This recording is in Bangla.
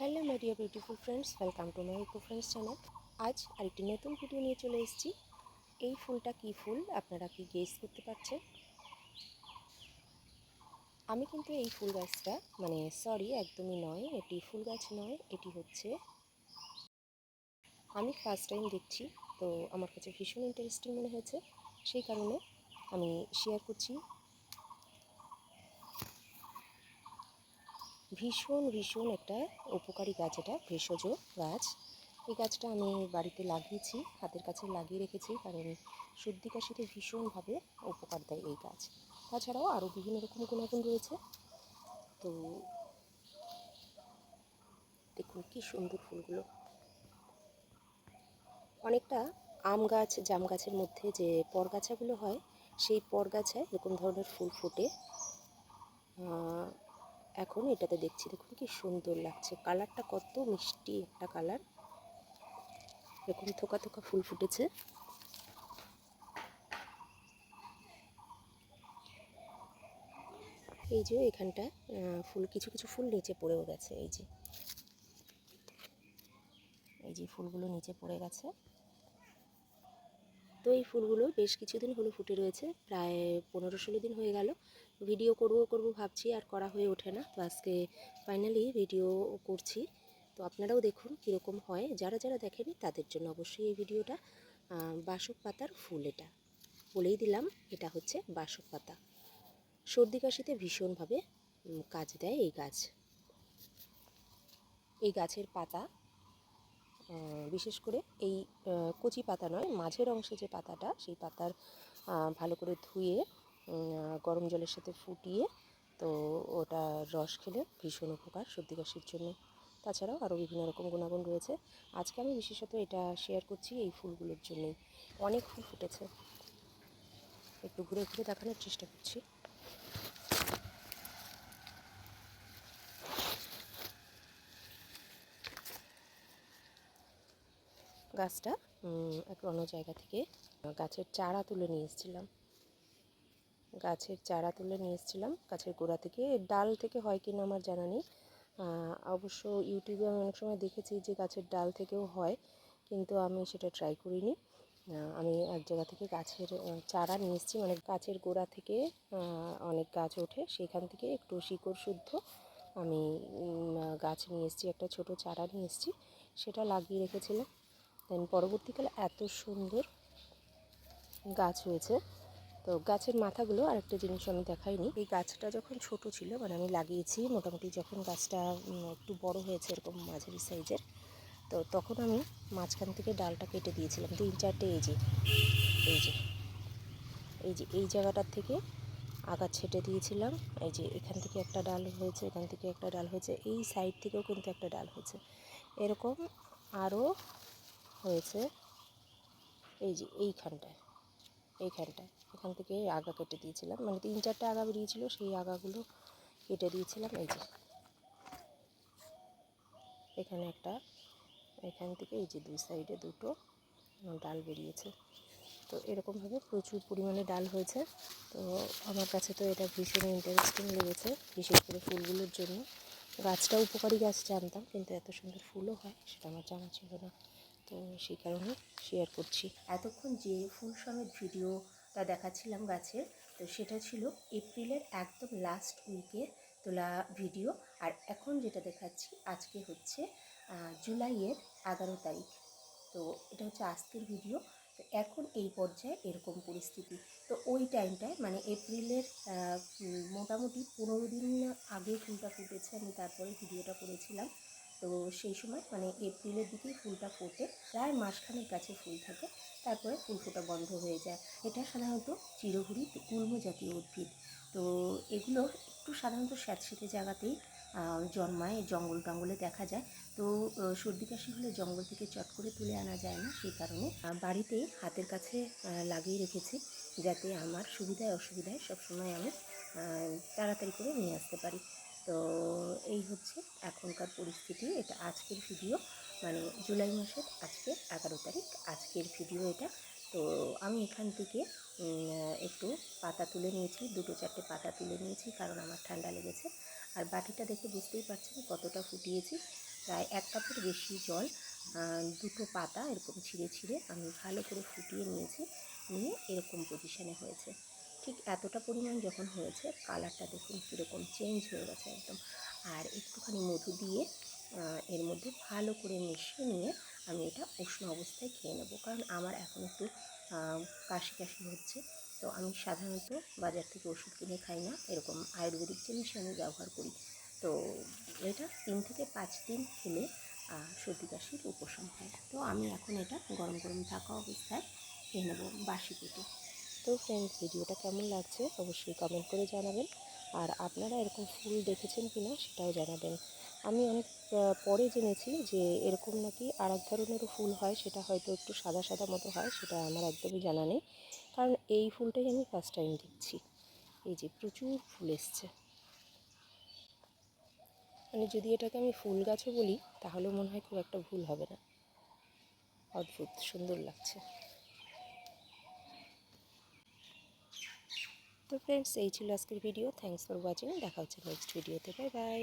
Hello my dear beautiful friends welcome to my eco friends channel আজ আরেকটি নতুন ভিডিও নিয়ে চলে এসেছি। এই ফুলটা কি ফুল? আপনারা কি গেস করতে পারছেন? আমি কিন্তু এই ফুল গাছটা মানে সরি একদমই নয়। এটি ফুল গাছ নয়, এটি হচ্ছে আমি ফার্স্ট টাইম দেখছি, তো আমার কাছে ভীষণ ইন্টারেস্টিং মনে হয়েছে। সেই কারণে আমি শেয়ার করছি। ভীষণ ভীষণ একটা উপকারী গাছ এটা, ভেষজ গাছ। এই গাছটা আমি বাড়িতে লাগিয়েছি, হাতের কাছে লাগিয়ে রেখেছি কারণ সর্দি কাশিতে ভীষণভাবে উপকার দেয় এই গাছ। তাছাড়াও আরও বিভিন্ন রকম গুণাগুণ রয়েছে। তো দেখুন কি সুন্দর ফুলগুলো। অনেকটা আম গাছ, জাম গাছের মধ্যে যে পরগাছাগুলো হয়, সেই পরগাছায় এরকম ধরনের ফুল ফোটে। এখন এটাতে দেখছি, দেখুন কি সুন্দর লাগছে। কালারটা কত মিষ্টি একটা কালার। এরকম থোকা থোকা ফুল ফুটেছে। এই যে এখানটা ফুল, কিছু কিছু ফুল নিচে পড়েও গেছে, এই যে। এই যে ফুলগুলো নিচে পড়ে গেছে। তো এই ফুলগুলো বেশ কিছুদিন হলো ফুটে রয়েছে, প্রায় পনেরো ষোলো দিন হয়ে গেল। ভিডিও করব করব ভাবছি, আর করা হয়ে ওঠে না। তো আজকে ফাইনালি ভিডিও করছি। তো আপনারাও দেখুন কীরকম হয়। যারা যারা দেখেনি তাদের জন্য অবশ্যই এই ভিডিওটা বাসক পাতার ফুল এটা। বলেই দিলাম, এটা হচ্ছে বাসক পাতা। সর্দি কাশিতে ভীষণভাবে কাজ দেয় এই গাছ। এই গাছের পাতা বিশেষ করে এই কচি পাতা নয়, মাঝের অংশে যে পাতাটা, সেই পাতার ভালো করে ধুয়ে গরম জলের সাথে ফুটিয়ে, তো ওটা রস খেলে ভীষণ উপকার সর্দি কাশির জন্য। তাছাড়াও আরও বিভিন্ন রকম গুণাগুণ রয়েছে। আজকে আমি বিশেষত এটা শেয়ার করছি এই ফুলগুলোর জন্যই। অনেক ফুল ফুটেছে। একটু ঘুরে ঘুরে দেখানোর চেষ্টা করছি। গাছটা এক অন্য জায়গা থেকে গাছের চারা তুলে নিয়ে এসেছিলাম। গাছের চারা তুলে নিয়ে এসেছিলাম। গাছের গোড়া থেকে, ডাল থেকে হয় কিনা আমার জানা নেই। অবশ্য ইউটিউবে আমি অনেক সময় দেখেছি যে গাছের ডাল থেকেও হয়, কিন্তু আমি সেটা ট্রাই করিনি। আমি এক জায়গা থেকে গাছের চারা নিয়ে এসেছি। মানে গাছের গোড়া থেকে অনেক গাছ ওঠে। সেখান থেকে একটু শিকড় শুদ্ধ আমি গাছ নিয়ে এসেছি, একটা ছোট চারা নিয়ে এসেছি। সেটা লাগিয়ে রেখেছিলাম। দেন পরবর্তীকালে এত সুন্দর গাছ হয়েছে। তো গাছের মাথাগুলো আরেকটা জিনিস আমি দেখাইনি। এই গাছটা যখন ছোট ছিল মানে আমি লাগিয়েছি, মোটামুটি যখন গাছটা একটু বড় হয়েছে এরকম মাঝারি সাইজের, তো তখন আমি মাঝখান থেকে ডালটা কেটে দিয়েছিলাম। তিন চারটে, এই যে এই যে এই যে, এই জায়গাটার থেকে আগা ছেটে দিয়েছিলাম। এই যে, এখান থেকে একটা ডাল হয়েছে, এখান থেকে একটা ডাল হয়েছে, এই সাইড থেকেও কিন্তু একটা ডাল হয়েছে। এরকম আরও হয়েছে। এই যে এইখানটায় এইখানটায়। এখান থেকে এই আগা কেটে দিয়েছিলাম। মানে তিন চারটে আগা বেরিয়েছিল, সেই আগাগুলো কেটে দিয়েছিলাম। এই যে এখানে একটা, এখান থেকে এই যে দুই সাইডে দুটো ডাল বেরিয়েছে। তো এরকমভাবে প্রচুর পরিমাণে ডাল হয়েছে। তো আমার কাছে তো এটা ভীষণ ইন্টারেস্টিং লেগেছে, বিশেষ করে ফুলগুলোর জন্য। গাছটা উপকারী গাছ জানতাম, কিন্তু এত সুন্দর ফুলও হয়, সেটা আমার জানা ছিল না। তো সেই কারণে শেয়ার করছি। এতক্ষণ যে ফুল সমেত ভিডিওটা দেখাচ্ছিলাম গাছের, তো সেটা ছিল এপ্রিলের একদম লাস্ট উইকে তোলা ভিডিও। আর এখন যেটা দেখাচ্ছি, আজকে হচ্ছে জুলাইয়ের এগারো তারিখ। তো এটা হচ্ছে আজকের ভিডিও। তো এখন এই পর্যায়ে এরকম পরিস্থিতি। তো ওই টাইমটায় মানে এপ্রিলের মোটামুটি পনেরো দিন আগে ফুলটা ফুটেছে, আমি তারপরে ভিডিওটা করেছিলাম। তো সেই সময় মানে এপ্রিলের দিকেই ফুলটা ফোটে প্রায় মাসখানেক গাছে ফুল থাকে তারপরে ফুল ফোটা বন্ধ হয়ে যায়। এটা সাধারণত চিরঘুরি গুল্ম জাতীয় উদ্ভিদ। তো এগুলো একটু সাধারণত স্যাঁতসেঁতে জায়গাতেই জন্মায় জঙ্গল টঙ্গলে দেখা যায়। তো সর্দি কাশি হলে জঙ্গল থেকে চট করে তুলে আনা যায় না সেই কারণে আহ, বাড়িতেই হাতের কাছে লাগিয়ে রেখেছি যাতে আমার সুবিধায় অসুবিধায় সবসময় আমি তাড়াতাড়ি করে নিয়ে আসতে পারি। তো এই হচ্ছে এখনকার পরিস্থিতি। এটা আজকের ভিডিও মানে জুলাই মাসের আজকে এগারো তারিখ, আজকের ভিডিও এটা। তো আমি এখান থেকে একটু পাতা তুলে নিয়েছি, দুটো চারটে পাতা তুলে নিয়েছি, কারণ আমার ঠান্ডা লেগেছে। আর বাটিটা দেখে বুঝতেই পারছেন কতটা ফুটিয়েছি। প্রায় এক কাপের বেশি জল দুটো পাতা এরকম ছিঁড়ে ছিঁড়ে আমি ভালো করে ফুটিয়ে নিয়েছি, নিয়ে এরকম পজিশানে হয়েছে। ঠিক এতটা পরিমাণ যখন হয়েছে কালারটা দেখুন কীরকম চেঞ্জ হয়ে গেছে একদম। আর একটুখানি মধু দিয়ে এর মধ্যে ভালো করে মিশিয়ে নিয়ে আমি এটা উষ্ণ অবস্থায় খেয়ে নেব। কারণ আমার এখন একটু কাশি কাশি হচ্ছে। তো আমি সাধারণত বাজার থেকে ওষুধ কিনে খাই না। এরকম আয়ুর্বেদিক জিনিস আমি ব্যবহার করি। তো এটা তিন থেকে পাঁচ দিন খেলে সর্দি কাশির উপশম হয়। তো আমি এখন এটা গরম গরম থাকা অবস্থায় খেয়ে নেব বাসি পেটে। তো ফ্রেন্ডস ভিডিওটা কেমন লাগছে অবশ্যই কমেন্ট করে জানাবেন। আর আপনারা এরকম ফুল দেখেছেন কি না সেটাও জানাবেন। আমি অনেক পরে জেনেছি যে এরকম নাকি আর এক ধরনেরও ফুল হয়, সেটা হয়তো একটু সাদা সাদা মতো হয়, সেটা আমার একদমই জানা নেই। কারণ এই ফুলটাই আমি ফার্স্ট টাইম দেখছি। এই যে প্রচুর ফুল এসছে। মানে যদি এটাকে আমি ফুল গাছও বলি, তাহলেও মনে হয় খুব একটা ভুল হবে না। অদ্ভুত, সুন্দর লাগছে। তো ফ্রেন্ডস এই ছিল আজকের ভিডিও থ্যাংকস ফর ওয়াচিং দেখা হচ্ছে নেক্সট ভিডিওতে বাই বাই